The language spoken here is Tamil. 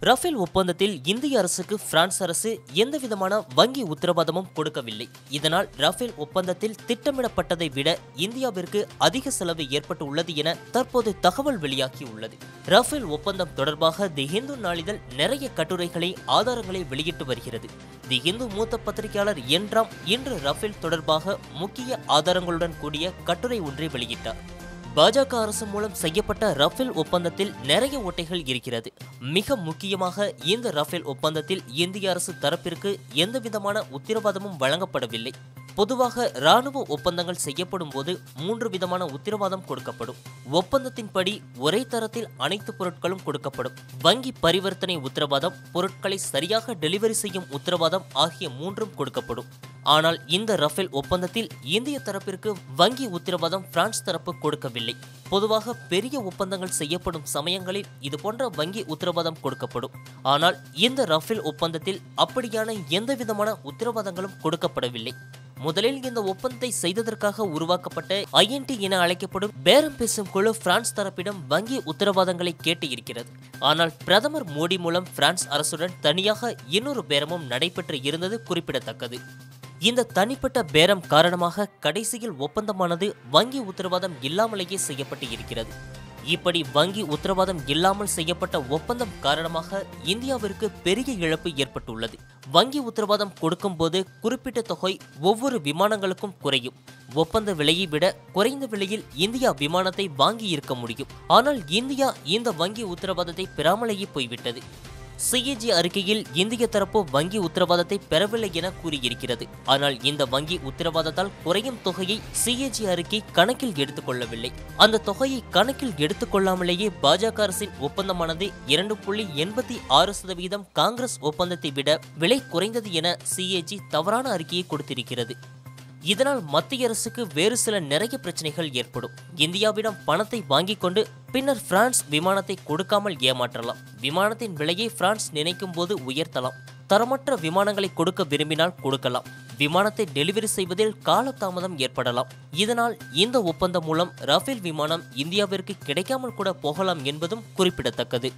ரஃபேல் ஒப்பந்தத்தில் இந்திய அரசுக்கு பிரான்ஸ் அரசு எந்தவிதமான வங்கி உத்தரவாதமும் கொடுக்கவில்லை. இதனால் ரஃபேல் ஒப்பந்தத்தில் திட்டமிடப்பட்டதை விட இந்தியாவிற்கு அதிக செலவு ஏற்பட்டுள்ளது என தற்போது தகவல் வெளியாகியுள்ளது. ரஃபேல் ஒப்பந்தம் தொடர்பாக தி ஹிந்து நாளிதழ் நிறைய கட்டுரைகளை ஆதாரங்களை வெளியிட்டு வருகிறது. தி ஹிந்து மூத்த பத்திரிகையாளர் என்றாம் இன்று ரஃபேல் தொடர்பாக முக்கிய ஆதாரங்களுடன் கூடிய கட்டுரை ஒன்றை வெளியிட்டார். பாஜக அரசு மூலம் செய்யப்பட்ட ரஃபேல் ஒப்பந்தத்தில் நிறைய ஓட்டைகள் இருக்கிறது. மிக முக்கியமாக இந்த ரஃபேல் ஒப்பந்தத்தில் இந்திய அரசு தரப்பிற்கு எந்தவிதமான உத்தரவாதமும் வழங்கப்படவில்லை. பொதுவாக ராணுவ ஒப்பந்தங்கள் செய்யப்படும் போது மூன்று விதமான உத்தரவாதம் கொடுக்கப்படும். ஒப்பந்தத்தின்படி ஒரே தரத்தில் அனைத்து பொருட்களும் கொடுக்கப்படும். வங்கி பரிவர்த்தனை உத்தரவாதம் பொருட்களை சரியாக டெலிவரி செய்யும் உத்தரவாதம் ஆகிய மூன்றும் கொடுக்கப்படும். ஆனால் இந்த ரஃபேல் ஒப்பந்தத்தில் இந்திய தரப்பிற்கு வங்கி உத்தரவாதம் பிரான்ஸ் தரப்பு கொடுக்கவில்லை. பொதுவாக பெரிய ஒப்பந்தங்கள் செய்யப்படும் சமயங்களில் இது போன்ற வங்கி உத்தரவாதம் கொடுக்கப்படும். ஆனால் இந்த ரஃபேல் ஒப்பந்தத்தில் அப்படியான எந்தவிதமான உத்தரவாதங்களும் கொடுக்கப்படவில்லை. முதலில் இந்த ஒப்பந்தத்தை செய்ததற்காக உருவாக்கப்பட்ட ஐஎன்டி என அழைக்கப்படும் பேரம் பேசும் குழு பிரான்ஸ் தரப்பிடம் வங்கி உத்தரவாதங்களை கேட்டு இருக்கிறது ஆனால் பிரதமர் மோடி மூலம் பிரான்ஸ் அரசுடன் தனியாக இன்னொரு பேரமும் நடைபெற்று இருந்தது குறிப்பிடத்தக்கது. இந்த தனிப்பட்ட பேரம் காரணமாக கடைசியில் ஒப்பந்தமானது வங்கி உத்தரவாதம் இல்லாமலேயே செய்யப்பட்டு இருக்கிறது. இப்படி வங்கி உத்தரவாதம் இல்லாமல் செய்யப்பட்ட ஒப்பந்தம் காரணமாக இந்தியாவிற்கு பெரிய இழப்பு ஏற்பட்டுள்ளது. வங்கி உத்தரவாதம் கொடுக்கும்போது குறிப்பிட்ட தொகை ஒவ்வொரு விமானங்களுக்கும் குறையும். ஒப்பந்த விலையை விட குறைந்த விலையில் இந்தியா விமானத்தை வாங்கி இருக்க முடியும். ஆனால் இந்தியா இந்த வங்கி உத்தரவாதத்தை பெறாமலேயே போய்விட்டது. சிஏஜி அறிக்கையில் இந்திய தரப்பு வங்கி உத்தரவாதத்தை பெறவில்லை என கூறியிருக்கிறது. ஆனால் இந்த வங்கி உத்தரவாதத்தால் குறையும் தொகையை சிஏஜி அறிக்கை கணக்கில் எடுத்துக்கொள்ளவில்லை. அந்த தொகையை கணக்கில் எடுத்துக்கொள்ளாமலேயே பாஜக அரசின் ஒப்பந்தமானது இரண்டு புள்ளி எண்பத்தி ஆறு சதவீதம் காங்கிரஸ் ஒப்பந்தத்தை விட விலை குறைந்தது என சிஏஜி தவறான அறிக்கையை கொடுத்திருக்கிறது. இதனால் மத்திய அரசுக்கு வேறு சில நிறைய பிரச்சனைகள் ஏற்படும். இந்தியாவிடம் பணத்தை வாங்கிக் கொண்டு பின்னர் பிரான்ஸ் விமானத்தை கொடுக்காமல் ஏமாற்றலாம். விமானத்தின் விலையை பிரான்ஸ் நினைக்கும் போது உயர்த்தலாம். தரமற்ற விமானங்களை கொடுக்க விரும்பினால் கொடுக்கலாம். விமானத்தை டெலிவரி செய்வதில் காலதாமதம் ஏற்படலாம். இதனால் இந்த ஒப்பந்தம் மூலம் ரஃபேல் விமானம் இந்தியாவிற்கு கிடைக்காமல் கூட போகலாம் என்பதும் குறிப்பிடத்தக்கது.